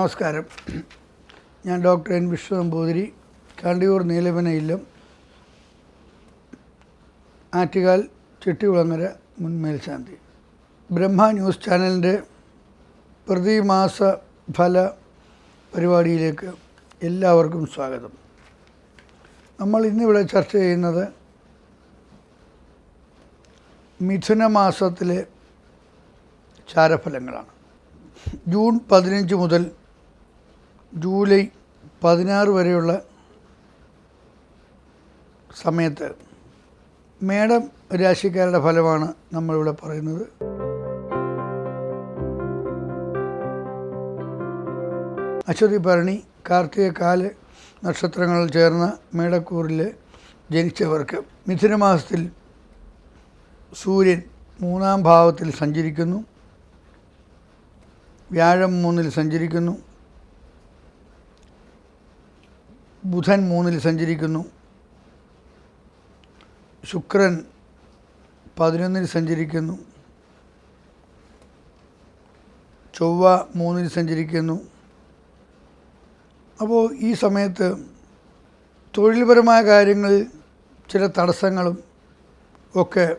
നമസ്കാരം. ഞാൻ doctor N Vishwa Namboothiri Kandiyoor Neelavana ഇല്ലം ആറ്റുകാൽ ചെട്ടികുളങ്ങര മുൻ മേൽശാന്തി. ബ്രഹ്മ ന്യൂസ് ചാനലിന്റെ പ്രതിമാസ ഫല പരിപാടിയിലേക്ക് എല്ലാവർക്കും സ്വാഗതം. നമ്മൾ ഇന്നിവിടെ ചർച്ച ചെയ്യുന്നത് മിഥുന മാസത്തിലെ ചാരഫലങ്ങളാണ്. ജൂൺ പതിനഞ്ച് മുതൽ ജൂലൈ പതിനാറ് വരെയുള്ള സമയത്ത് മേടം രാശിക്കാരുടെ ഫലമാണ് നമ്മളിവിടെ പറയുന്നത്. അശ്വതി ഭരണി കാർത്തിക കാൽ നക്ഷത്രങ്ങൾ ചേർന്ന മേടക്കൂറിൽ ജനിച്ചവർക്ക് മിഥുനമാസത്തിൽ സൂര്യൻ മൂന്നാം ഭാവത്തിൽ സഞ്ചരിക്കുന്നു. വ്യാഴം മൂന്നിൽ സഞ്ചരിക്കുന്നു. ബുധൻ മൂന്നിൽ സഞ്ചരിക്കുന്നു. ശുക്രൻ പതിനൊന്നിൽ സഞ്ചരിക്കുന്നു. ചൊവ്വ മൂന്നിൽ സഞ്ചരിക്കുന്നു. അപ്പോൾ ഈ സമയത്ത് തൊഴിൽപരമായ കാര്യങ്ങൾ ചില തടസ്സങ്ങളും ഒക്കെ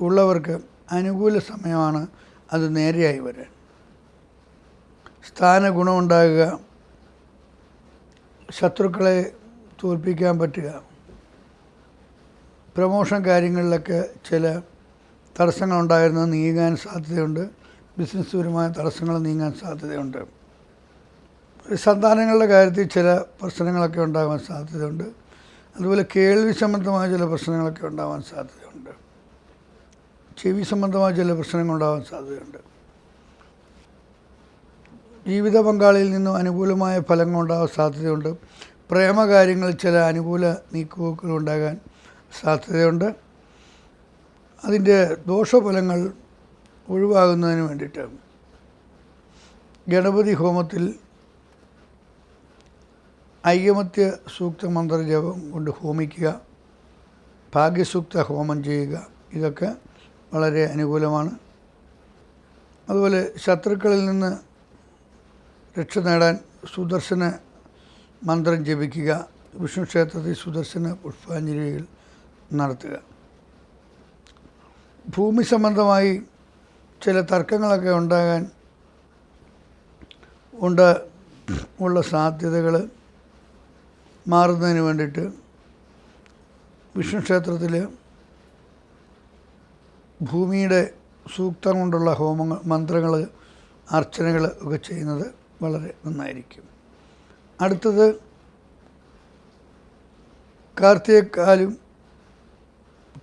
ഉള്ളവർക്ക് അനുകൂല സമയമാണ് അത് നേരെയായി വരാൻ. സ്ഥാന ഗുണമുണ്ടാകുക ശത്രുക്കളെ തോൽപ്പിക്കാൻ പറ്റുക. പ്രമോഷൻ കാര്യങ്ങളിലൊക്കെ ചില തടസ്സങ്ങളുണ്ടായിരുന്നത് നീങ്ങാൻ സാധ്യതയുണ്ട്. ബിസിനസ് ബിസിനസ്സുപരമായ തടസ്സങ്ങൾ നീങ്ങാൻ സാധ്യതയുണ്ട്. സന്താനങ്ങളുടെ കാര്യത്തിൽ ചില പ്രശ്നങ്ങളൊക്കെ ഉണ്ടാകാൻ സാധ്യതയുണ്ട്. അതുപോലെ കേൾവി സംബന്ധമായ ചില പ്രശ്നങ്ങളൊക്കെ ഉണ്ടാകാൻ സാധ്യതയുണ്ട്. ചെവി സംബന്ധമായ ചില പ്രശ്നങ്ങൾ ഉണ്ടാകാൻ സാധ്യതയുണ്ട്. ജീവിത പങ്കാളിയിൽ നിന്നും അനുകൂലമായ ഫലങ്ങൾ ഉണ്ടാകാൻ സാധ്യതയുണ്ട്. പ്രേമകാര്യങ്ങളിൽ ചില അനുകൂല നീക്കുപോക്കുകൾ ഉണ്ടാകാൻ സാധ്യതയുണ്ട്. അതിന്റെ ദോഷഫലങ്ങൾ ഒഴിവാകുന്നതിന് വേണ്ടിയിട്ട് ഗണപതി ഹോമത്തിൽ ഐകമത്യ സൂക്ത മന്ത്രജപം കൊണ്ട് ഹോമിക്കുക ഭാഗ്യസൂക്ത ഹോമം ചെയ്യുക ഇതൊക്കെ വളരെ അനുകൂലമാണ്. അതുപോലെ ശത്രുക്കളിൽ നിന്ന് രക്ഷ നേടാൻ സുദർശന മന്ത്രം ജപിക്കുക. വിഷ്ണു ക്ഷേത്രത്തിൽ സുദർശന പുഷ്പാഞ്ജലികൾ നടത്തുക. ഭൂമി സംബന്ധമായി ചില തർക്കങ്ങളൊക്കെ ഉണ്ടാകാൻ ഉണ്ട്. ഉള്ള സാധ്യതകൾ മാറുന്നതിന് വേണ്ടിയിട്ട് വിഷ്ണു ക്ഷേത്രത്തിൽ ഭൂമിയുടെ സൂക്തം കൊണ്ടുള്ള ഹോമങ്ങൾ മന്ത്രങ്ങൾ അർച്ചനകൾ ഒക്കെ ചെയ്യുന്നത് വളരെ നന്നായിരിക്കും. അടുത്തത് കാർത്തികക്കാലും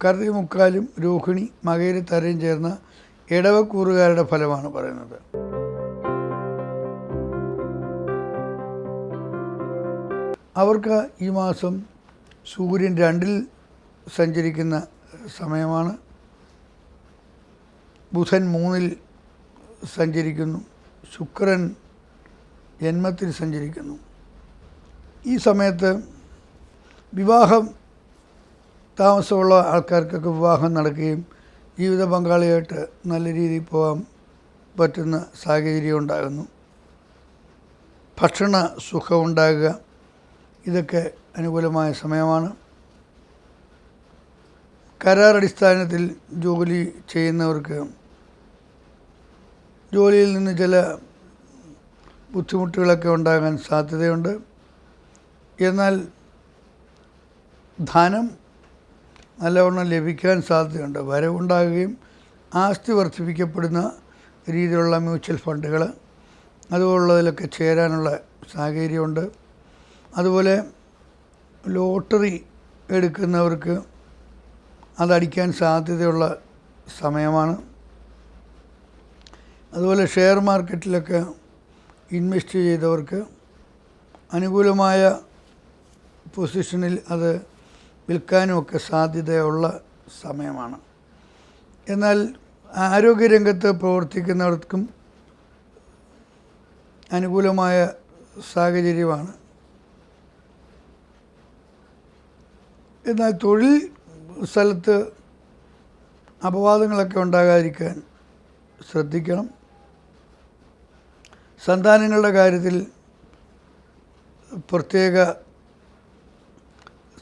കാർത്തിക മുക്കാലും രോഹിണി മകയിൽ തരയും ചേർന്ന ഇടവക്കൂറുകാരുടെ ഫലമാണ് പറയുന്നത്. അവർക്ക് ഈ മാസം സൂര്യൻ രണ്ടിൽ സഞ്ചരിക്കുന്ന സമയമാണ്. ബുധൻ മൂന്നിൽ സഞ്ചരിക്കുന്നു. ശുക്രൻ ജന്മത്തിൽ സഞ്ചരിക്കുന്നു. ഈ സമയത്ത് വിവാഹം താമസമുള്ള ആൾക്കാർക്കൊക്കെ വിവാഹം നടക്കുകയും ജീവിത പങ്കാളിയായിട്ട് നല്ല രീതിയിൽ പോകാൻ പറ്റുന്ന സാഹചര്യം ഉണ്ടാകുന്നു. ഭക്ഷണ സുഖം ഉണ്ടാകുക ഇതൊക്കെ അനുകൂലമായ സമയമാണ്. കരാർ അടിസ്ഥാനത്തിൽ ജോലി ചെയ്യുന്നവർക്ക് ജോലിയിൽ നിന്ന് ചില ബുദ്ധിമുട്ടുകളൊക്കെ ഉണ്ടാകാൻ സാധ്യതയുണ്ട്. എന്നാൽ ധനം നല്ലവണ്ണം ലഭിക്കാൻ സാധ്യതയുണ്ട്. വരവുണ്ടാകുകയും ആസ്തി വർദ്ധിപ്പിക്കപ്പെടുന്ന രീതിയിലുള്ള മ്യൂച്വൽ ഫണ്ടുകൾ അതുപോലുള്ളതിലൊക്കെ ചേരാനുള്ള സാഹചര്യമുണ്ട്. അതുപോലെ ലോട്ടറി എടുക്കുന്നവർക്ക് അതടിക്കാൻ സാധ്യതയുള്ള സമയമാണ്. അതുപോലെ ഷെയർ മാർക്കറ്റിലൊക്കെ ഇൻവെസ്റ്റ് ചെയ്തവർക്ക് അനുകൂലമായ പൊസിഷനിൽ അത് വിൽക്കാനുമൊക്കെ സാധ്യതയുള്ള സമയമാണ്. എന്നാൽ ആരോഗ്യരംഗത്ത് പ്രവർത്തിക്കുന്നവർക്കും അനുകൂലമായ സാഹചര്യമാണ്. എന്നാൽ തൊഴിൽ സ്ഥലത്ത് അപവാദങ്ങളൊക്കെ ഉണ്ടാകാതിരിക്കാൻ ശ്രദ്ധിക്കണം. സന്താനങ്ങളുടെ കാര്യത്തിൽ പ്രത്യേക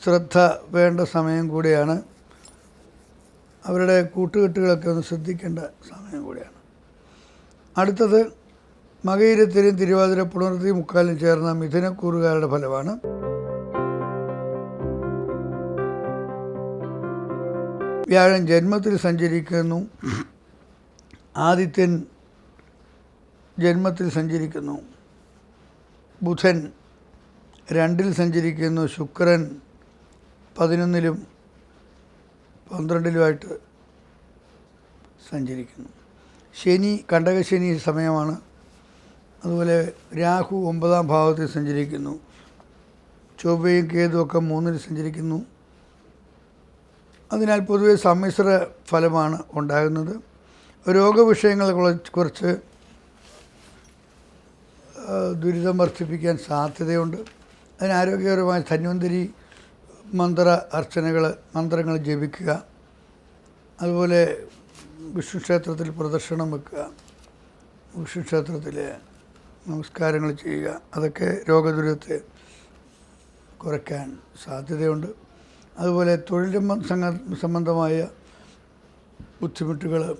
ശ്രദ്ധ വേണ്ട സമയം കൂടിയാണ്. അവരുടെ കൂട്ടുകെട്ടുകളൊക്കെ ഒന്ന് ശ്രദ്ധിക്കേണ്ട സമയം കൂടിയാണ്. അടുത്തത് മകയിരത്തിനും തിരുവാതിര പുണർത്തി മുക്കാലും ചേർന്ന മിഥുനക്കൂറുകാരുടെ ഫലമാണ്. വ്യാഴം ജന്മത്തിൽ സഞ്ചരിക്കുന്നു. ആദിത്യൻ ജന്മത്തിൽ സഞ്ചരിക്കുന്നു. ബുധൻ രണ്ടിൽ സഞ്ചരിക്കുന്നു. ശുക്രൻ പതിനൊന്നിലും പന്ത്രണ്ടിലുമായിട്ട് സഞ്ചരിക്കുന്നു. ശനി കണ്ടകശനി സമയമാണ്. അതുപോലെ രാഹു ഒമ്പതാം ഭാവത്തിൽ സഞ്ചരിക്കുന്നു. ചൊവ്വയും കേതുവൊക്കെ മൂന്നിൽ സഞ്ചരിക്കുന്നു. അതിനാൽ പൊതുവെ സമ്മിശ്ര ഫലമാണ് ഉണ്ടാകുന്നത്. രോഗവിഷയങ്ങളെ കുറച്ച് ദുരിതം വർദ്ധിപ്പിക്കാൻ സാധ്യതയുണ്ട്. അതിന് ആരോഗ്യപരമായ ധന്വന്തരി മന്ത്ര അർച്ചനകൾ മന്ത്രങ്ങൾ ജപിക്കുക. അതുപോലെ വിഷ്ണു ക്ഷേത്രത്തിൽ പ്രദർശനം വെക്കുക. വിഷ്ണു ക്ഷേത്രത്തിൽ നമസ്കാരങ്ങൾ ചെയ്യുക. അതൊക്കെ രോഗദുരിതത്തെ കുറയ്ക്കാൻ സാധ്യതയുണ്ട്. അതുപോലെ തൊഴിൽ സംബന്ധമായ ബുദ്ധിമുട്ടുകൾ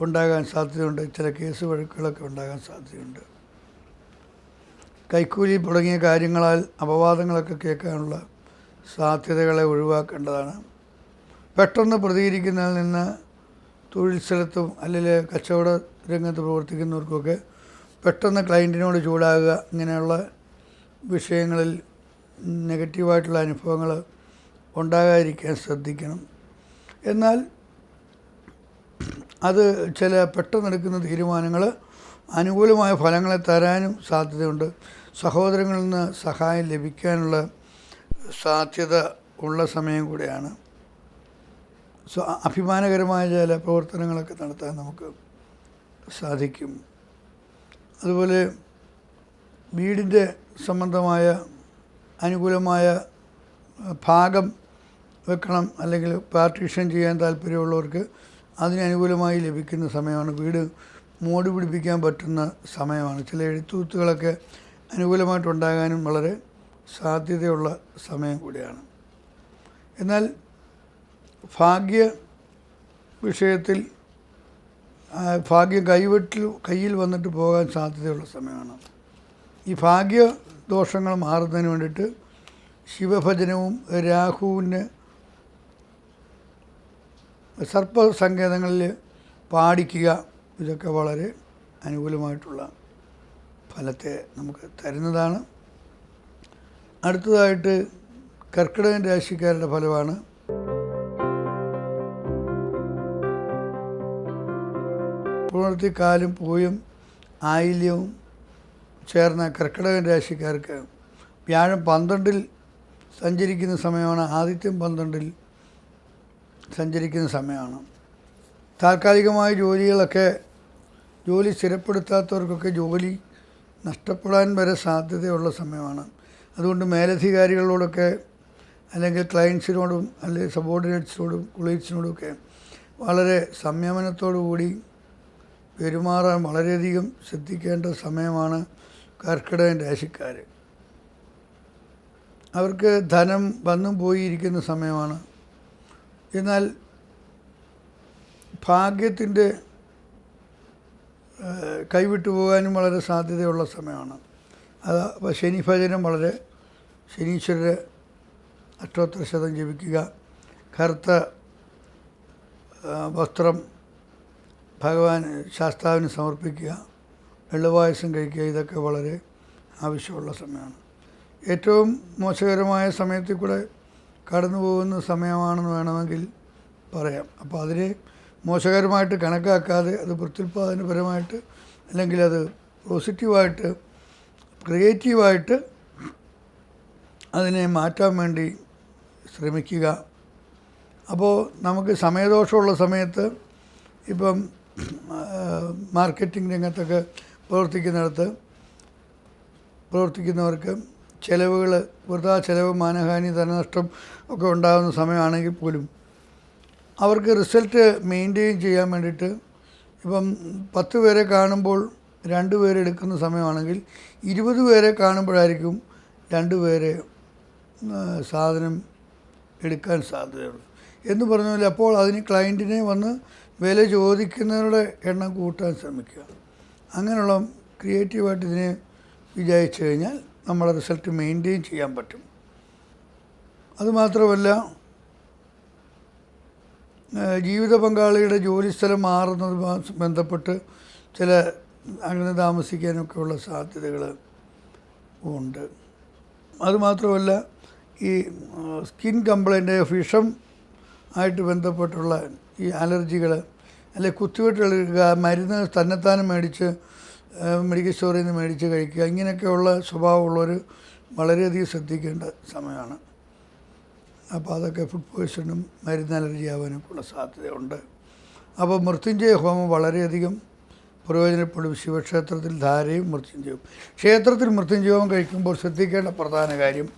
ഉണ്ടാകാൻ സാധ്യതയുണ്ട്. ചില കേസ് വഴക്കുകളൊക്കെ ഉണ്ടാകാൻ സാധ്യതയുണ്ട്. കൈക്കൂലി തുടങ്ങിയ കാര്യങ്ങളാൽ അപവാദങ്ങളൊക്കെ കേൾക്കാനുള്ള സാധ്യതകളെ ഒഴിവാക്കേണ്ടതാണ്. പെട്ടെന്ന് പ്രതികരിക്കുന്നതിൽ നിന്ന് തൊഴിൽ സ്ഥലത്തും അല്ലെങ്കിൽ കച്ചവട രംഗത്ത് പ്രവർത്തിക്കുന്നവർക്കൊക്കെ പെട്ടെന്ന് ക്ലയന്റിനോട് ചൂടാകുക ഇങ്ങനെയുള്ള വിഷയങ്ങളിൽ നെഗറ്റീവായിട്ടുള്ള അനുഭവങ്ങൾ ഉണ്ടാകാതിരിക്കാൻ ശ്രദ്ധിക്കണം. എന്നാൽ അത് ചില പെട്ടെന്നെടുക്കുന്ന തീരുമാനങ്ങൾ അനുകൂലമായ ഫലങ്ങളെ തരാനും സാധ്യതയുണ്ട്. സഹോദരങ്ങളിൽ നിന്ന് സഹായം ലഭിക്കാനുള്ള സാധ്യത ഉള്ള സമയം കൂടിയാണ്. സോ അഭിമാനകരമായ ചില പ്രവർത്തനങ്ങളൊക്കെ നടത്താൻ നമുക്ക് സാധിക്കും. അതുപോലെ വീടിന്റെ സംബന്ധമായ അനുകൂലമായ ഭാഗം വെക്കണം അല്ലെങ്കിൽ പാർട്ടീഷൻ ചെയ്യാൻ താല്പര്യമുള്ളവർക്ക് അതിന് അനുകൂലമായി ലഭിക്കുന്ന സമയമാണ്. വീട് മോടി പിടിപ്പിക്കാൻ പറ്റുന്ന സമയമാണ്. ചില എഴുത്തുകുത്തുകളൊക്കെ അനുകൂലമായിട്ടുണ്ടാകാനും വളരെ സാധ്യതയുള്ള സമയം കൂടിയാണ്. എന്നാൽ ഭാഗ്യ വിഷയത്തിൽ ഭാഗ്യം കൈവെട്ടിൽ കയ്യിൽ വന്നിട്ട് പോകാൻ സാധ്യതയുള്ള സമയമാണ്. ഈ ഭാഗ്യ ദോഷങ്ങൾ മാറുന്നതിന് വേണ്ടിയിട്ട് ശിവഭജനവും രാഹുവിന് സർപ്പ സങ്കേതങ്ങളിൽ പാടിക്കുക ഇതൊക്കെ വളരെ അനുകൂലമായിട്ടുള്ള ഫലത്തെ നമുക്ക് തരുന്നതാണ്. അടുത്തതായിട്ട് കർക്കിടകൻ രാശിക്കാരുടെ ഫലമാണ്. പുണർത്തിക്കാലും പൂയും ആയില്യവും ചേർന്ന കർക്കിടകൻ രാശിക്കാർക്ക് വ്യാഴം പന്ത്രണ്ടിൽ സഞ്ചരിക്കുന്ന സമയമാണ്. ആദിത്യം പന്ത്രണ്ടിൽ സഞ്ചരിക്കുന്ന സമയമാണ്. താൽക്കാലികമായ ജോലികളൊക്കെ ജോലി സ്ഥിരപ്പെടുത്താത്തവർക്കൊക്കെ ജോലി നഷ്ടപ്പെടാൻ വരെ സാധ്യതയുള്ള സമയമാണ്. അതുകൊണ്ട് മേലധികാരികളോടൊക്കെ അല്ലെങ്കിൽ ക്ലയൻസിനോടും അല്ലെങ്കിൽ സബോർഡിനേറ്റ്സിനോടും കൊളീഗ്സിനോടും ഒക്കെ വളരെ സംയമനത്തോടുകൂടി പെരുമാറാൻ വളരെയധികം ശ്രദ്ധിക്കേണ്ട സമയമാണ് കർക്കിടകൻ രാശിക്കാർ അവർക്ക് ധനം വന്നും പോയിരിക്കുന്ന സമയമാണ്. എന്നാൽ ഭാഗ്യത്തിന്റെ കൈവിട്ടു പോകാനും വളരെ സാധ്യതയുള്ള സമയമാണ്. അത് അപ്പോൾ ശനിഭജനം വളരെ ശനീശ്വരരെ അഷ്ടോത്തര ശതം ജപിക്കുക. കറുത്ത വസ്ത്രം ഭഗവാൻ ശാസ്താവിന് സമർപ്പിക്കുക. വെള്ളുപായസം കഴിക്കുക. ഇതൊക്കെ വളരെ ആവശ്യമുള്ള സമയമാണ്. ഏറ്റവും മോശകരമായ സമയത്തിൽ കൂടെ കടന്നു പോകുന്ന സമയമാണെന്ന് വേണമെങ്കിൽ പറയാം. അപ്പോൾ അതിനെ മോശകരമായിട്ട് കണക്കാക്കാതെ അത് പ്രത്യുൽപാദനപരമായിട്ട് അല്ലെങ്കിൽ അത് പോസിറ്റീവായിട്ട് ക്രിയേറ്റീവായിട്ട് അതിനെ മാറ്റാൻ വേണ്ടി ശ്രമിക്കുക. അപ്പോൾ നമുക്ക് സമയദോഷമുള്ള സമയത്ത് ഇപ്പം മാർക്കറ്റിംഗ് രംഗത്തൊക്കെ പ്രവർത്തിക്കുന്നിടത്ത് പ്രവർത്തിക്കുന്നവർക്ക് ചിലവുകൾ വൃഥാ ചിലവ് മാനഹാനി ധനനഷ്ടം ഒക്കെ ഉണ്ടാകുന്ന സമയമാണെങ്കിൽ പോലും അവർക്ക് റിസൾട്ട് മെയിന്റെയിൻ ചെയ്യാൻ വേണ്ടിയിട്ട് ഇപ്പം പത്ത് പേരെ കാണുമ്പോൾ രണ്ട് പേരെ എടുക്കുന്ന സമയമാണെങ്കിൽ ഇരുപത് പേരെ കാണുമ്പോഴായിരിക്കും രണ്ട് പേരെ സാധനം എടുക്കാൻ സാധ്യതയുള്ളൂ. എന്ന് പറഞ്ഞ പോലെ അപ്പോൾ അതിന് ക്ലയന്റിനെ വന്ന് വില ചോദിക്കുന്നവരുടെ എണ്ണം കൂട്ടാൻ ശ്രമിക്കുക. അങ്ങനെയുള്ള ക്രിയേറ്റീവായിട്ട് ഇതിനെ വിചാരിച്ചു കഴിഞ്ഞാൽ നമ്മളെ റിസൾട്ട് മെയിന്റെയിൻ ചെയ്യാൻ പറ്റും. അതുമാത്രമല്ല ജീവിത പങ്കാളിയുടെ ജോലിസ്ഥലം മാറുന്നത് ബന്ധപ്പെട്ട് ചില അങ്ങനെ താമസിക്കാനൊക്കെയുള്ള സാധ്യതകൾ ഉണ്ട്. അതുമാത്രമല്ല ഈ സ്കിൻ കംപ്ലൈന്റ് ഫിഷം ആയിട്ട് ബന്ധപ്പെട്ടുള്ള ഈ അലർജികൾ അല്ലെ കുത്തിവെട്ടുകൾ മരുന്ന് തന്നെത്താനും മേടിച്ച് മെഡിക്കൽ സ്റ്റോറിൽ നിന്ന് മേടിച്ച് കഴിക്കുക. ഇങ്ങനെയൊക്കെയുള്ള സ്വഭാവമുള്ളവർ വളരെയധികം ശ്രദ്ധിക്കേണ്ട സമയമാണ്. അപ്പോൾ അതൊക്കെ ഫുഡ് പോയ്സണും മരുന്ന് അലർജി ആവാനൊക്കെ ഉള്ള സാധ്യതയുണ്ട്. അപ്പോൾ മൃത്യുഞ്ജയ ഹോമം വളരെയധികം പ്രയോജനപ്പെടും. ശിവക്ഷേത്രത്തിൽ ധാരയും മൃത്യുഞ്ജയവും. ക്ഷേത്രത്തിൽ മൃത്യുഞ്ജയവും കഴിക്കുമ്പോൾ ശ്രദ്ധിക്കേണ്ട പ്രധാന കാര്യം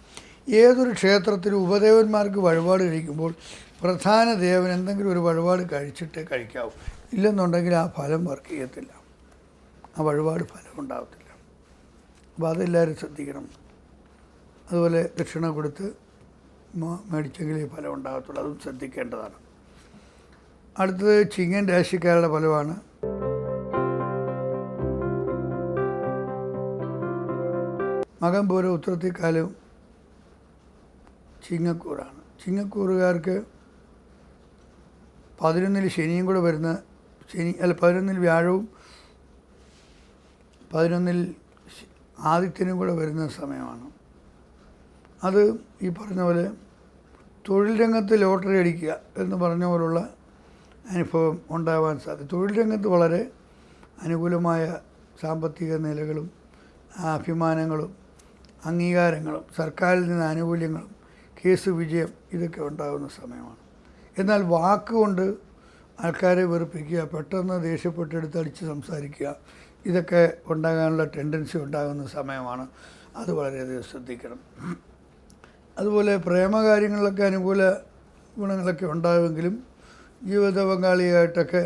ഏതൊരു ക്ഷേത്രത്തിലും ഉപദേവന്മാർക്ക് വഴിപാട് കഴിക്കുമ്പോൾ പ്രധാന ദേവൻ എന്തെങ്കിലും ഒരു വഴിപാട് കഴിച്ചിട്ട് കഴിക്കാവൂ. ഇല്ലെന്നുണ്ടെങ്കിൽ ആ ഫലം വർക്ക് ചെയ്യത്തില്ല. ആ വഴിപാട് ഫലം ഉണ്ടാകത്തില്ല അപ്പോൾ അതെല്ലാവരും ശ്രദ്ധിക്കണം. അതുപോലെ ദക്ഷിണ കൊടുത്ത് മേടിച്ചെങ്കിലേ ഫലം ഉണ്ടാകത്തുള്ളൂ. അതും ശ്രദ്ധിക്കേണ്ടതാണ്. അടുത്തത് ചിങ്ങൻ രാശിക്കാരുടെ ഫലമാണ്. മകൻ പോലെ ഉത്രത്തിക്കാലം ചിങ്ങക്കൂറാണ്. ചിങ്ങക്കൂറുകാർക്ക് പതിനൊന്നിൽ ശനിയും കൂടെ വരുന്ന ശനി അല്ല പതിനൊന്നിൽ വ്യാഴവും പതിനൊന്നിൽ ആദിത്യനും കൂടെ വരുന്ന സമയമാണ്. അത് ഈ പറഞ്ഞ പോലെ തൊഴിൽ രംഗത്ത് ലോട്ടറി അടിക്കുക എന്ന് പറഞ്ഞ പോലുള്ള അനുഭവം ഉണ്ടാവാൻ സാധ്യത. തൊഴിൽ രംഗത്ത് വളരെ അനുകൂലമായ സാമ്പത്തിക നിലകളും അഭിമാനങ്ങളും അംഗീകാരങ്ങളും സർക്കാരിൽ നിന്ന് ആനുകൂല്യങ്ങളും കേസ് വിജയം ഇതൊക്കെ ഉണ്ടാകുന്ന സമയമാണ്. എന്നാൽ വാക്കുകൊണ്ട് ആൾക്കാരെ വെറുപ്പിക്കുക പെട്ടെന്ന് ദേഷ്യപ്പെട്ടെടുത്ത് അടിച്ച് സംസാരിക്കുക ഇതൊക്കെ ഉണ്ടാകാനുള്ള ടെൻഡൻസി ഉണ്ടാകുന്ന സമയമാണ് അത് വളരെയധികം ശ്രദ്ധിക്കണം. അതുപോലെ പ്രേമകാര്യങ്ങളിലൊക്കെ അനുകൂല ഗുണങ്ങളൊക്കെ ഉണ്ടാകുമെങ്കിലും ജീവിത പങ്കാളിയായിട്ടൊക്കെ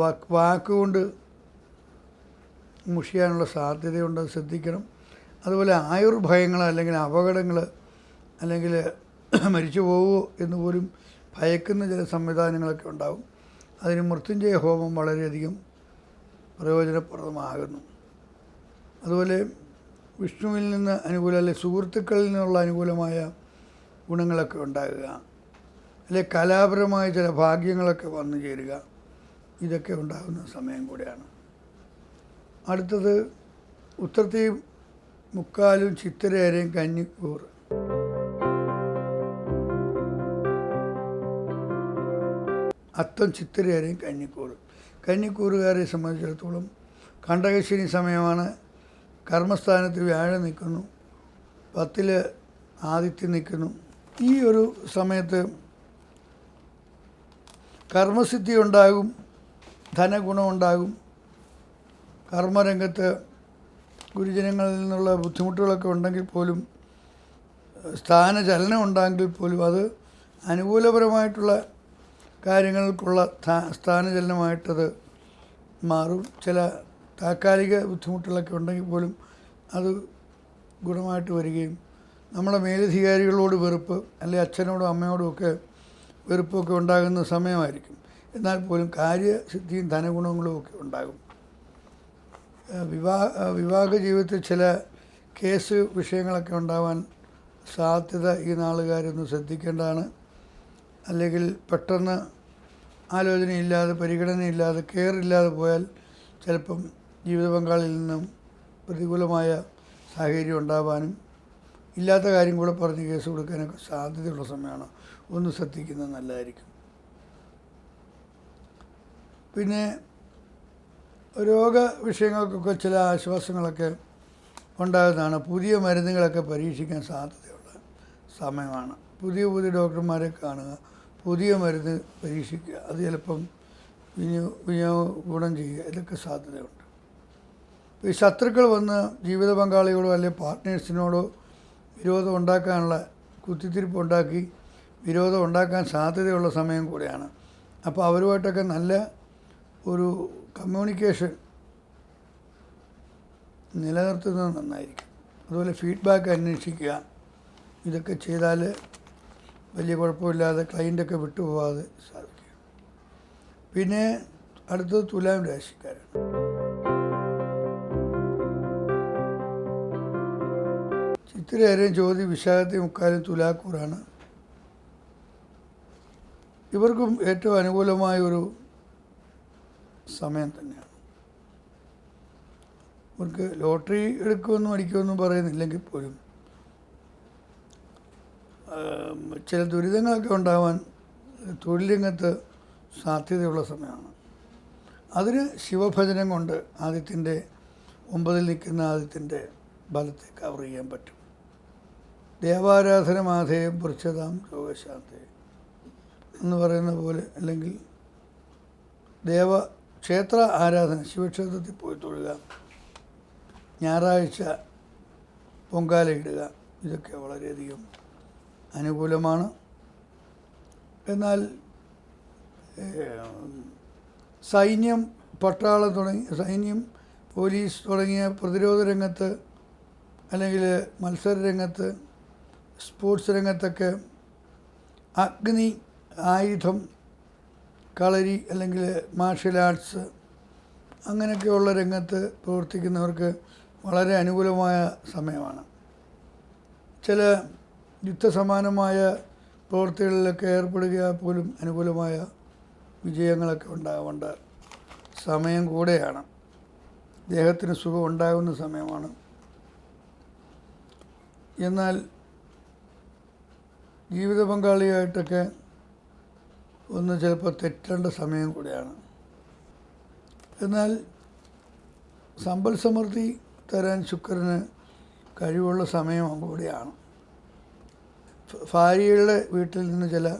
വാക്ക് വാക്കുകൊണ്ട് മുഷിയാനുള്ള സാധ്യതയുണ്ടെന്ന് ശ്രദ്ധിക്കണം. അതുപോലെ ആയുർഭയങ്ങൾ അല്ലെങ്കിൽ അപകടങ്ങൾ അല്ലെങ്കിൽ മരിച്ചു പോവുമോ എന്ന് പോലും ഭയക്കുന്ന ചില സംവിധാനങ്ങളൊക്കെ ഉണ്ടാകും അതിന് മൃത്യുഞ്ജയ ഹോമം വളരെയധികം പ്രയോജനപ്രദമാകുന്നു. അതുപോലെ വിഷ്ണുവിൽ നിന്ന് അനുകൂല അല്ലെ സുഹൃത്തുക്കളിൽ നിന്നുള്ള അനുകൂലമായ ഗുണങ്ങളൊക്കെ ഉണ്ടാകുക. അല്ലെ കലാപരമായ ചില ഭാഗ്യങ്ങളൊക്കെ വന്നു ചേരുക. ഇതൊക്കെ ഉണ്ടാകുന്ന സമയം കൂടിയാണ്. അടുത്തത് ഉത്രത്തി മുക്കാലും ചിത്തിരേരയും കന്നിക്കൂർ. അത്തം ചിത്തിരേരയും കന്നിക്കൂറും കന്നിക്കൂറുകാരെ സംബന്ധിച്ചിടത്തോളം കണ്ടകശനി സമയമാണ് കർമ്മസ്ഥാനത്ത് വ്യാഴം നിൽക്കുന്നു. പത്തിൽ ആദിത്യം നിൽക്കുന്നു. ഈ ഒരു സമയത്ത് കർമ്മസിദ്ധി ഉണ്ടാകും ധനഗുണം ഉണ്ടാകും. കർമ്മരംഗത്ത് ഗുരുജനങ്ങളിൽ നിന്നുള്ള ബുദ്ധിമുട്ടുകളൊക്കെ ഉണ്ടെങ്കിൽ പോലും സ്ഥാനചലനം ഉണ്ടെങ്കിൽ പോലും അത് അനുകൂലപരമായിട്ടുള്ള കാര്യങ്ങൾക്കുള്ള സ്ഥാ- സ്ഥാനചലനമായിട്ടത് മാറും. ചില താൽക്കാലിക ബുദ്ധിമുട്ടുകളൊക്കെ ഉണ്ടെങ്കിൽ പോലും അത് ഗുണമായിട്ട് വരികയും നമ്മളെ മേലധികാരികളോട് വെറുപ്പ് അല്ലെങ്കിൽ അച്ഛനോടും അമ്മയോടും ഒക്കെ വെറുപ്പൊക്കെ ഉണ്ടാകുന്ന സമയമായിരിക്കും. എന്നാൽ പോലും കാര്യസിദ്ധിയും ധനഗുണങ്ങളും ഒക്കെ ഉണ്ടാകും. വിവാഹ വിവാഹ ജീവിതത്തിൽ ചില കേസ് വിഷയങ്ങളൊക്കെ ഉണ്ടാവാൻ സാധ്യത ഈ നാളുകാരൊന്ന് ശ്രദ്ധിക്കേണ്ടതാണ്. അല്ലെങ്കിൽ പെട്ടെന്ന് ആലോചനയില്ലാതെ പരിഗണനയില്ലാതെ കെയർ ഇല്ലാതെ പോയാൽ ചിലപ്പം ജീവിത പങ്കാളിയിൽ നിന്നും പ്രതികൂലമായ സാഹചര്യം ഉണ്ടാവാനും ഇല്ലാത്ത കാര്യം കൂടെ പറഞ്ഞ് കേസ് കൊടുക്കാനൊക്കെ സാധ്യതയുള്ള സമയമാണ്. ഒന്ന് ശ്രദ്ധിക്കുന്നത് നല്ലതായിരിക്കും. പിന്നെ രോഗ വിഷയങ്ങൾക്കൊക്കെ ചില ആശ്വാസങ്ങളൊക്കെ ഉണ്ടാകുന്നതാണ്. പുതിയ മരുന്നുകളൊക്കെ പരീക്ഷിക്കാൻ സാധ്യതയുള്ള സമയമാണ്. പുതിയ പുതിയ ഡോക്ടർമാരെ കാണുക. പുതിയ മരുന്ന് പരീക്ഷിക്കുക. അത് ചിലപ്പം വിനിയോ വിനിയോഗ ഗുണം ചെയ്യുക. ഇതൊക്കെ സാധ്യതയുണ്ട്. ഈ ശത്രുക്കൾ വന്ന് ജീവിത പങ്കാളികളോ അല്ലെങ്കിൽ പാർട്ട്നേഴ്സിനോടോ വിരോധം ഉണ്ടാക്കാനുള്ള കുത്തിത്തിരിപ്പ് ഉണ്ടാക്കി വിരോധം ഉണ്ടാക്കാൻ സാധ്യതയുള്ള സമയം കൂടെയാണ്. അപ്പോൾ അവരുമായിട്ടൊക്കെ നല്ല ഒരു കമ്മ്യൂണിക്കേഷൻ നിലനിർത്തുന്നത് നന്നായിരിക്കും. അതുപോലെ ഫീഡ്ബാക്ക് അന്വേഷിക്കുക. ഇതൊക്കെ ചെയ്താൽ വലിയ കുഴപ്പമില്ലാതെ ക്ലൈന്റൊക്കെ വിട്ടുപോകാതെ സാധിക്കും. പിന്നെ അടുത്തത് തുലാം രാശിക്കാരാണ്. ചിത്തിരേരെയും ജ്യോതി വിശാഖത്തെ മുക്കാലും തുലാക്കൂറാണ്. ഇവർക്കും ഏറ്റവും അനുകൂലമായ ഒരു സമയം തന്നെയാണ്. ഇവർക്ക് ലോട്ടറി എടുക്കുമെന്നും അടിക്കുമെന്നും പറയുന്നില്ലെങ്കിൽ പോലും ചില ദുരിതങ്ങളൊക്കെ ഉണ്ടാവാൻ തൊഴിൽ രംഗത്ത് സാധ്യതയുള്ള സമയമാണ്. അതിന് ശിവഭജനം കൊണ്ട് ആദ്യത്തിന്റെ ഒമ്പതിൽ നിൽക്കുന്ന ആദ്യത്തിന്റെ ബലത്തെ കവർ ചെയ്യാൻ പറ്റും. ദേവാരാധന മാധേയം പുരുഷതാം രോഗശാന്തി എന്ന് പറയുന്ന പോലെ അല്ലെങ്കിൽ ദേവ ക്ഷേത്ര ആരാധന ശിവക്ഷേത്രത്തിൽ പോയി തൊഴുക ഞായറാഴ്ച പൊങ്കാലയിടുക ഇതൊക്കെ വളരെയധികം അനുകൂലമാണ്. എന്നാൽ സൈന്യം പട്ടാളം തുടങ്ങി സൈന്യം പോലീസ് തുടങ്ങിയ പ്രതിരോധ രംഗത്ത് അല്ലെങ്കിൽ മത്സര രംഗത്ത് സ്പോർട്സ് രംഗത്തൊക്കെ അഗ്നി ആയുധം കളരി അല്ലെങ്കിൽ മാർഷ്യൽ ആർട്സ് അങ്ങനെയൊക്കെയുള്ള രംഗത്ത് പ്രവർത്തിക്കുന്നവർക്ക് വളരെ അനുകൂലമായ സമയമാണ്. ചില യുദ്ധസമാനമായ പ്രവൃത്തികളിലൊക്കെ ഏർപ്പെടുക പോലും അനുകൂലമായ വിജയങ്ങളൊക്കെ ഉണ്ടാവേണ്ട സമയം കൂടെയാണ്. ദേഹത്തിന് സുഖം ഉണ്ടാകുന്ന സമയമാണ്. എന്നാൽ ജീവിത പങ്കാളിയായിട്ടൊക്കെ ഒന്ന് ചിലപ്പോൾ തെറ്റേണ്ട സമയം കൂടെയാണ്. എന്നാൽ സമ്പൽ സമൃദ്ധി തരാൻ ശുക്രന് കഴിവുള്ള സമയം കൂടിയാണ്. ഭാര്യയുടെ വീട്ടിൽ നിന്ന് ചില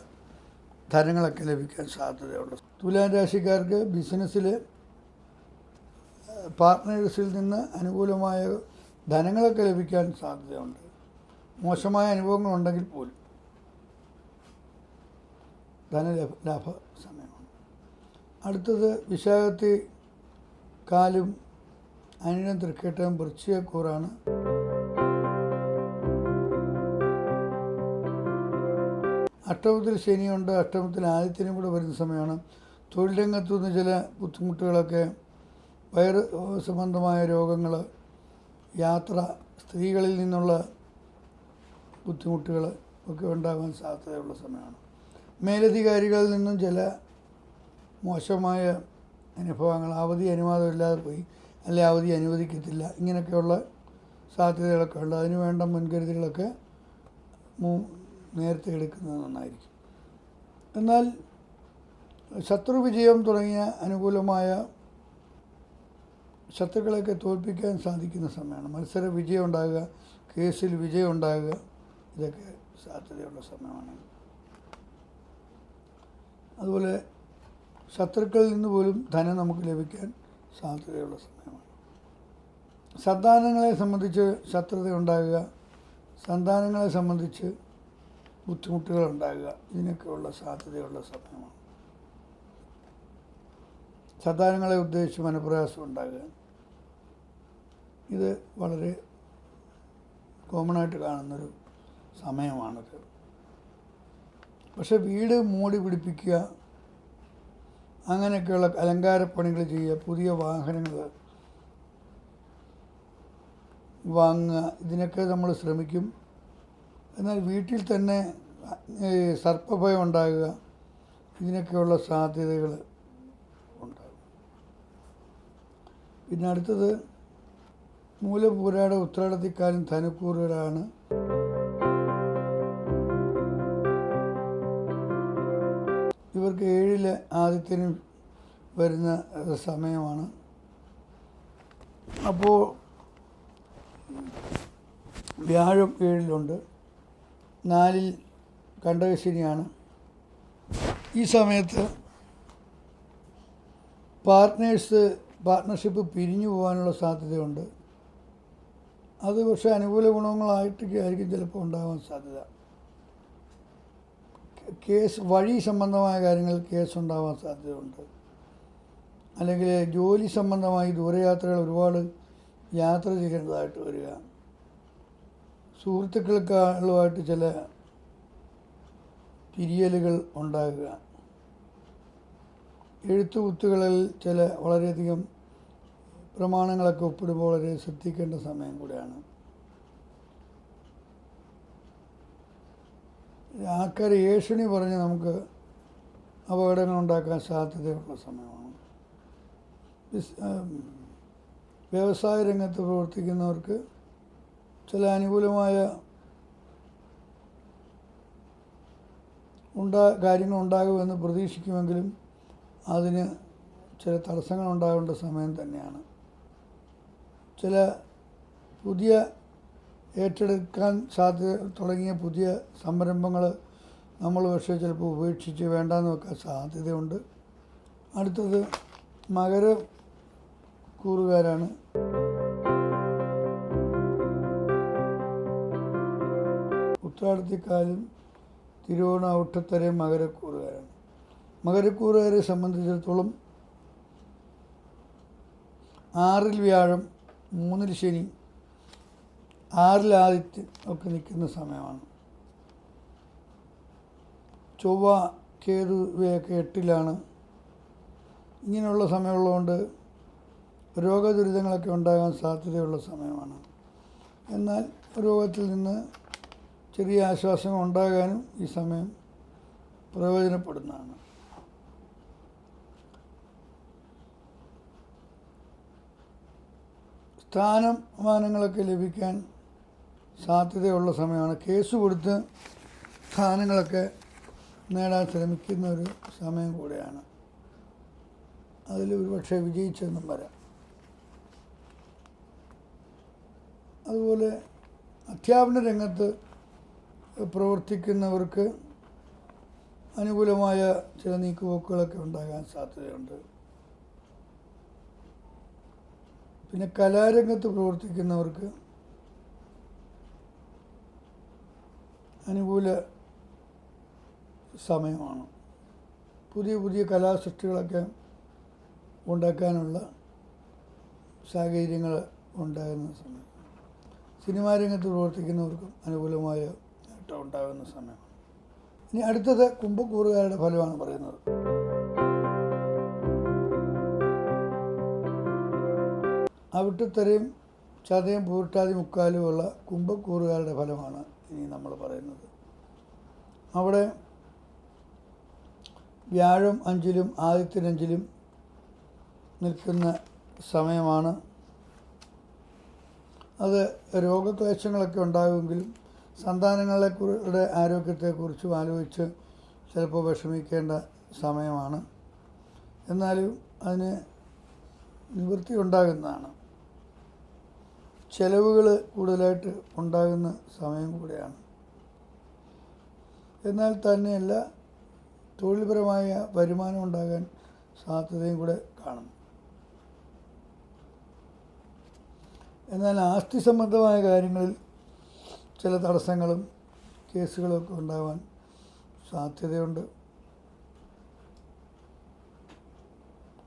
ധനങ്ങളൊക്കെ ലഭിക്കാൻ സാധ്യതയുണ്ട്. തുലാം രാശിക്കാർക്ക് ബിസിനസ്സിൽ പാർട്ട്നേഴ്സിൽ നിന്ന് അനുകൂലമായ ധനങ്ങളൊക്കെ ലഭിക്കാൻ സാധ്യതയുണ്ട്. മോശമായ അനുഭവങ്ങൾ ഉണ്ടെങ്കിൽ പോലും ധനലാഭ ലാഭ സമയമാണ്. അടുത്തത് വിശാഖത്തി കാലും അനിഴം തൃക്കേട്ടം വൃശ്ചികക്കൂറാണ് അഷ്ടമത്തിൽ ശനിയുണ്ട് അഷ്ടമത്തിൽ ആദിത്യനും കൂടെ വരുന്ന സമയമാണ്. തൊഴിൽ രംഗത്തു നിന്ന് ചില ബുദ്ധിമുട്ടുകളൊക്കെ വയറ് സംബന്ധമായ രോഗങ്ങൾ യാത്ര സ്ത്രീകളിൽ നിന്നുള്ള ബുദ്ധിമുട്ടുകൾ ഒക്കെ ഉണ്ടാകാൻ സാധ്യതയുള്ള സമയമാണ്. മേലധികാരികളിൽ നിന്നും ചില മോശമായ അനുഭവങ്ങൾ അവധി അനുവാദമില്ലാതെ പോയി അല്ലെ അവധി അനുവദിക്കത്തില്ല ഇങ്ങനെയൊക്കെയുള്ള സാധ്യതകളൊക്കെ ഉണ്ട്. അതിന് വേണ്ട മുൻകരുതലുകളൊക്കെ നേരത്തെ എടുക്കുന്നത് നന്നായിരിക്കും. എന്നാൽ ശത്രു വിജയം തുടങ്ങിയ അനുകൂലമായ ശത്രുക്കളെയൊക്കെ തോൽപ്പിക്കാൻ സാധിക്കുന്ന സമയമാണ്. മത്സര വിജയം ഉണ്ടാകുക കേസിൽ വിജയം ഉണ്ടാകുക ഇതൊക്കെ സാധ്യതയുള്ള സമയമാണ്. അതുപോലെ ശത്രുക്കളിൽ നിന്ന് പോലും ധനം നമുക്ക് ലഭിക്കാൻ സാധ്യതയുള്ള സമയമാണ്. സന്താനങ്ങളെ സംബന്ധിച്ച് ശത്രുത ഉണ്ടാകുക സന്താനങ്ങളെ സംബന്ധിച്ച് ബുദ്ധിമുട്ടുകൾ ഉണ്ടാകുക ഇതിനൊക്കെയുള്ള സാധ്യതയുള്ള സമയമാണ്. സന്താനങ്ങളെ ഉദ്ദേശിച്ച് മനപ്രയാസം ഉണ്ടാകുക. ഇത് വളരെ കോമൺ ആയിട്ട് കാണുന്നൊരു സമയമാണത്. പക്ഷെ വീട് മൂടി പിടിപ്പിക്കുക അങ്ങനെയൊക്കെയുള്ള അലങ്കാരപ്പണികൾ ചെയ്യുക പുതിയ വാഹനങ്ങൾ വാങ്ങുക ഇതിനൊക്കെ നമ്മൾ ശ്രമിക്കും. എന്നാൽ വീട്ടിൽ തന്നെ സർപ്പഭയം ഉണ്ടാകുക ഇതിനൊക്കെയുള്ള സാധ്യതകൾ ഉണ്ടാകും. പിന്നെ അടുത്തത് മൂലപൂരാട ഉത്രാടത്തിക്കാലും ധനുക്കൂറുകളാണ്. ഇവർക്ക് ഏഴിലെ ആദ്യത്തിനും വരുന്ന സമയമാണ്. അപ്പോൾ വ്യാഴം ഏഴിലുണ്ട്. നാലിൽ കണ്ടകശനിയാണ് ഈ സമയത്ത് പാർട്ട്നേഴ്സ് പാർട്ട്ണർഷിപ്പ് പിരിഞ്ഞു പോകാനുള്ള സാധ്യതയുണ്ട്. അത് പക്ഷേ അനുകൂല ഗുണങ്ങളായിട്ട് ആയിരിക്കും ചിലപ്പോൾ ഉണ്ടാകാൻ സാധ്യത. കേസ് വഴി സംബന്ധമായ കാര്യങ്ങൾ കേസ് ഉണ്ടാവാൻ സാധ്യതയുണ്ട്. അല്ലെങ്കിൽ ജോലി സംബന്ധമായി ദൂരയാത്രകൾ ഒരുപാട് യാത്ര ചെയ്യേണ്ടതായിട്ട് വരിക. സുഹൃത്തുക്കൾക്കുമായിട്ട് ചില തിരിയലുകൾ ഉണ്ടാകുക. എഴുത്തുകുത്തുകളിൽ ചില വളരെയധികം പ്രമാണങ്ങളൊക്കെ ഒപ്പിടുമ്പോൾ വളരെ ശ്രദ്ധിക്കേണ്ട സമയം കൂടെയാണ്. ആൾക്കാർ ഏഷണി പറഞ്ഞ് നമുക്ക് അപകടങ്ങൾ ഉണ്ടാക്കാൻ സാധ്യതയുള്ള സമയമാണ്. വ്യവസായ രംഗത്ത് പ്രവർത്തിക്കുന്നവർക്ക് ചില അനുകൂലമായ ഉണ്ടാ കാര്യങ്ങൾ ഉണ്ടാകുമെന്ന് പ്രതീക്ഷിക്കുമെങ്കിലും അതിന് ചില തടസ്സങ്ങൾ ഉണ്ടാകേണ്ട സമയം തന്നെയാണ്. ചില പുതിയ ഏറ്റെടുക്കാൻ സാധ്യത തുടങ്ങിയ പുതിയ സംരംഭങ്ങൾ നമ്മൾ പക്ഷേ ചിലപ്പോൾ ഉപേക്ഷിച്ച് വേണ്ടാന്ന് വെക്കാൻ സാധ്യതയുണ്ട്. അടുത്തത് മകര കൂറുകാരാണ് ഉത്രാടത്തിക്കാലും തിരുവോണ ഔട്ടത്തരയും മകരക്കൂറുകാരാണ്. മകരക്കൂറുകാരെ സംബന്ധിച്ചിടത്തോളം ആറിൽ വ്യാഴം മൂന്നിൽ ശനി ആറിൽ ആദിത്യം ഒക്കെ നിൽക്കുന്ന സമയമാണ്. ചൊവ്വ കേതു ഇവയൊക്കെ എട്ടിലാണ്. ഇങ്ങനെയുള്ള സമയമുള്ളതുകൊണ്ട് രോഗദുരിതങ്ങളൊക്കെ ഉണ്ടാകാൻ സാധ്യതയുള്ള സമയമാണ്. എന്നാൽ രോഗത്തിൽ നിന്ന് ചെറിയ ആശ്വാസം ഉണ്ടാകാനും ഈ സമയം പ്രയോജനപ്പെടുന്നതാണ്. സ്ഥാനമാനങ്ങളൊക്കെ ലഭിക്കാൻ സാധ്യതയുള്ള സമയമാണ്. കേസ് കൊടുത്ത് സ്ഥാനങ്ങളൊക്കെ നേടാൻ ശ്രമിക്കുന്ന ഒരു സമയം കൂടെയാണ്. അതിൽ ഒരുപക്ഷെ വിജയിച്ചെന്നും വരാം. അതുപോലെ അധ്യാപന രംഗത്ത് പ്രവർത്തിക്കുന്നവർക്ക് അനുകൂലമായ ചില നീക്കുപോക്കുകളൊക്കെ ഉണ്ടാകാൻ സാധ്യതയുണ്ട്. പിന്നെ കലാരംഗത്ത് പ്രവർത്തിക്കുന്നവർക്ക് അനുകൂല സമയമാണ്. പുതിയ പുതിയ കലാസൃഷ്ടികളൊക്കെ ഉണ്ടാക്കാനുള്ള സാഹചര്യങ്ങൾ ഉണ്ടാകുന്ന സമയം. സിനിമാ രംഗത്ത് പ്രവർത്തിക്കുന്നവർക്കും അനുകൂലമായ നേട്ടം ഉണ്ടാകുന്ന സമയമാണ് ഇനി അടുത്തത് കുംഭക്കൂറുകാരുടെ ഫലമാണ് പറയുന്നത്. അവിട്ടുത്തരയും ചതയും പൂർട്ടാതി മുക്കാലുമുള്ള കുംഭക്കൂറുകാരുടെ ഫലമാണ് ഇനി നമ്മൾ പറയുന്നത്. അവിടെ വ്യാഴം അഞ്ചിലും ആദിത്യൻ അഞ്ചിലും നിൽക്കുന്ന സമയമാണ്. അത് രോഗക്ലേശങ്ങളൊക്കെ ഉണ്ടാകുമെങ്കിലും സന്താനങ്ങളുടെ ആരോഗ്യത്തെക്കുറിച്ചും ആലോചിച്ച് ചിലപ്പോൾ വിഷമിക്കേണ്ട സമയമാണ്. എന്നാലും അതിന് നിവൃത്തി ഉണ്ടാകുന്നതാണ്. ചെലവുകൾ കൂടുതലായിട്ട് ഉണ്ടാകുന്ന സമയം കൂടിയാണ്. എന്നാൽ തന്നെയല്ല തൊഴിൽപരമായ വരുമാനം ഉണ്ടാകാൻ സാധ്യതയും കൂടെ കാണും. എന്നാൽ ആസ്തി സംബന്ധമായ കാര്യങ്ങളിൽ ചില തടസ്സങ്ങളും കേസുകളൊക്കെ ഉണ്ടാവാൻ സാധ്യതയുണ്ട്.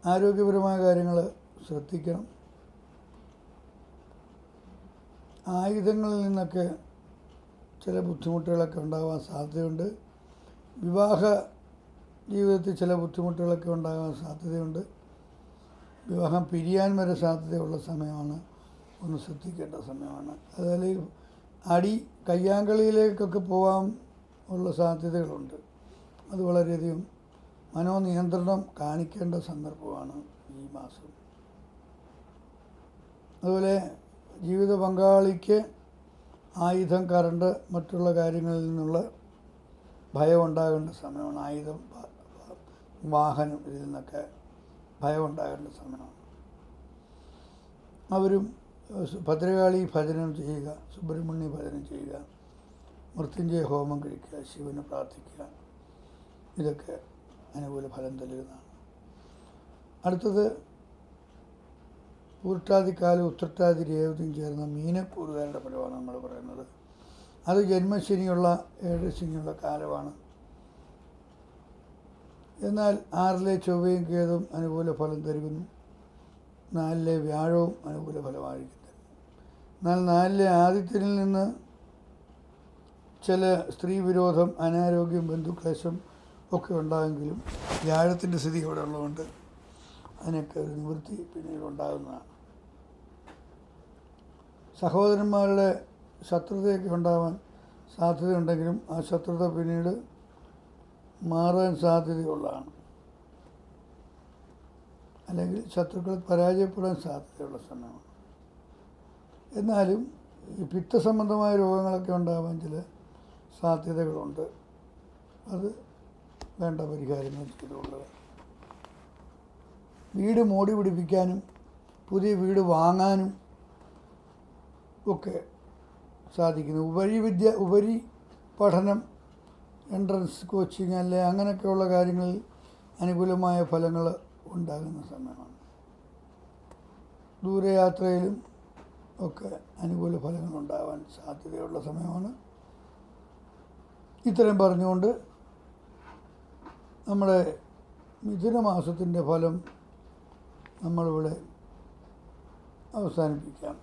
ആരോഗ്യപരമായ കാര്യങ്ങൾ ശ്രദ്ധിക്കണം. ആയുധങ്ങളിൽ നിന്നൊക്കെ ചില ബുദ്ധിമുട്ടുകളൊക്കെ ഉണ്ടാകാൻ സാധ്യതയുണ്ട്. വിവാഹ ജീവിതത്തിൽ ചില ബുദ്ധിമുട്ടുകളൊക്കെ ഉണ്ടാകാൻ സാധ്യതയുണ്ട്. വിവാഹം പിരിയാൻ വരെ സാധ്യതയുള്ള സമയമാണ്. ഒന്ന് ശ്രദ്ധിക്കേണ്ട സമയമാണ്. അതുപോലെ അടി കയ്യാങ്കളിയിലേക്കൊക്കെ പോകാൻ ഉള്ള സാധ്യതകളുണ്ട്. അത് വളരെയധികം മനോനിയന്ത്രണം കാണിക്കേണ്ട സന്ദർഭമാണ് ഈ മാസം. അതുപോലെ ജീവിത പങ്കാളിക്ക് ആയുധം കറണ്ട് മറ്റുള്ള കാര്യങ്ങളിൽ നിന്നുള്ള ഭയം ഉണ്ടാകേണ്ട സമയമാണ്. ആയുധം വാഹനം ഇതിൽ നിന്നൊക്കെ ഭയം ഉണ്ടാകേണ്ട സമയമാണ്. അവരും ഭദ്രകാളി ഭജനം ചെയ്യുക സുബ്രഹ്മണ്യ ഭജനം ചെയ്യുക മൃത്യുഞ്ജയ ഹോമം കഴിക്കുക ശിവനെ പ്രാർത്ഥിക്കുക. ഇതൊക്കെ അനുകൂല ഫലം തരുന്നതാണ്. അടുത്തത് പൂർട്ടാതിക്കാലം ഉത്രട്ടാതി രേവതിയും ചേർന്ന മീനക്കൂറുകാരുടെ ഫലമാണ് നമ്മൾ പറയുന്നത്. അത് ജന്മശനിയുള്ള ഏഴ് ശനിയുള്ള കാലമാണ്. എന്നാൽ ആറിലെ ചൊവ്വയും കേതും അനുകൂല ഫലം തരുന്നു. നാലിലെ വ്യാഴവും അനുകൂല ഫലമായിരിക്കും എന്നാൽ നാലിലെ ആദിത്യനിൽ നിന്ന് ചില സ്ത്രീ വിരോധം അനാരോഗ്യം ബന്ധുക്ലേശം ഒക്കെ ഉണ്ടാകുമെങ്കിലും വ്യാഴത്തിന്റെ സ്ഥിതി ഇവിടെ ഉള്ളതുകൊണ്ട് അതിനൊക്കെ ഒരു നിവൃത്തി പിന്നീട് ഉണ്ടാകുന്നതാണ്. സഹോദരന്മാരുടെ ശത്രുതയൊക്കെ ഉണ്ടാവാൻ സാധ്യതയുണ്ടെങ്കിലും ആ ശത്രുത പിന്നീട് മാറാൻ സാധ്യതയുള്ളതാണ്. അല്ലെങ്കിൽ ശത്രുക്കൾ പരാജയപ്പെടാൻ സാധ്യതയുള്ള സമയമാണ്. എന്നാലും ഈ പിത്തസംബന്ധമായ രോഗങ്ങളൊക്കെ ഉണ്ടാവാൻ ചില സാധ്യതകളുണ്ട്. അത് വേണ്ട പരിഹാരങ്ങൾ ചെയ്തുകൊള്ളുക വീട് മോടി പിടിപ്പിക്കാനും പുതിയ വീട് വാങ്ങാനും ഒക്കെ സാധിക്കുന്നു. ഉപരി വിദ്യ ഉപരി പഠനം എൻട്രൻസ് കോച്ചിങ് അല്ലെ അങ്ങനെയൊക്കെയുള്ള കാര്യങ്ങളിൽ അനുകൂലമായ ഫലങ്ങൾ ഉണ്ടാകുന്ന സമയമാണ്. ദൂരയാത്രയിലും ഒക്കെ അനുകൂല ഫലങ്ങൾ ഉണ്ടാവാൻ സാധ്യതയുള്ള സമയമാണ്. ഇത്രയും പറഞ്ഞുകൊണ്ട് നമ്മുടെ മിഥുന മാസത്തിന്റെ ഫലം നമ്മളിവിടെ അവസാനിപ്പിക്കാം.